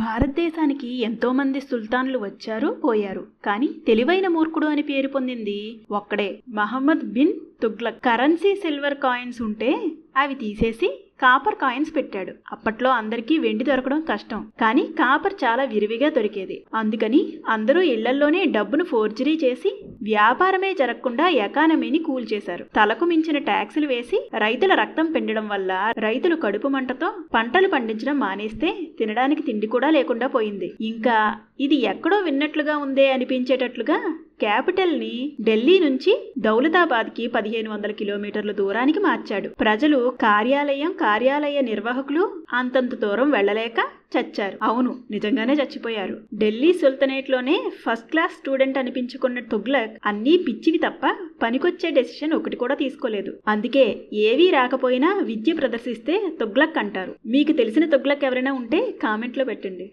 భారతదేశానికి ఎంతోమంది సుల్తాన్లు వచ్చారు పోయారు. కానీ తెలివైన మూర్ఖుడు అని పేరు పొందింది ఒక్కడే. Muhammad bin Tughlaq. Currency silver coins ఉంటే అవి తీసేసి కాపర్ కాయిన్స్ పెట్టాడు. అప్పట్లో అందరికీ వెండి దొరకడం కష్టం. కానీ కాపర్ చాలా విరివిగా దొరికేది. అందుకని అందరూ ఇళ్ళల్లోనే డబ్బును ఫోర్జరీ చేసి వ్యాపారమే జరగకుండా ఎకానమీని కూల్చేశారు. తలకు మించిన ట్యాక్సులు వేసి రైతుల రక్తం పిండడం వల్ల రైతులు కడుపు మంటతో పంటలు పండించడం మానేస్తే తినడానికి తిండి కూడా లేకుండా పోయింది. ఇంకా ఇది ఎక్కడో విన్నట్లుగా ఉందే అనిపించేటట్లుగా క్యాపిటల్ని ఢిల్లీ నుంచి దౌలతాబాద్కి పదిహేను వందల కిలోమీటర్ల దూరానికి మార్చాడు. ప్రజలు కార్యాలయం కార్యాలయ నిర్వాహకులు అంతంత దూరం వెళ్ళలేక చచ్చారు. అవును నిజంగానే చచ్చిపోయారు. ఢిల్లీ సుల్తనేట్లోనే ఫస్ట్ క్లాస్ స్టూడెంట్ అనిపించుకున్న తుగ్లక్ అన్నీ పిచ్చివి తప్ప పనికొచ్చే డెసిషన్ ఒకటి కూడా తీసుకోలేదు. అందుకే ఏవీ రాకపోయినా విద్య ప్రదర్శిస్తే తుగ్లక్ అంటారు. మీకు తెలిసిన తుగ్లక్ ఎవరైనా ఉంటే కామెంట్లో పెట్టండి.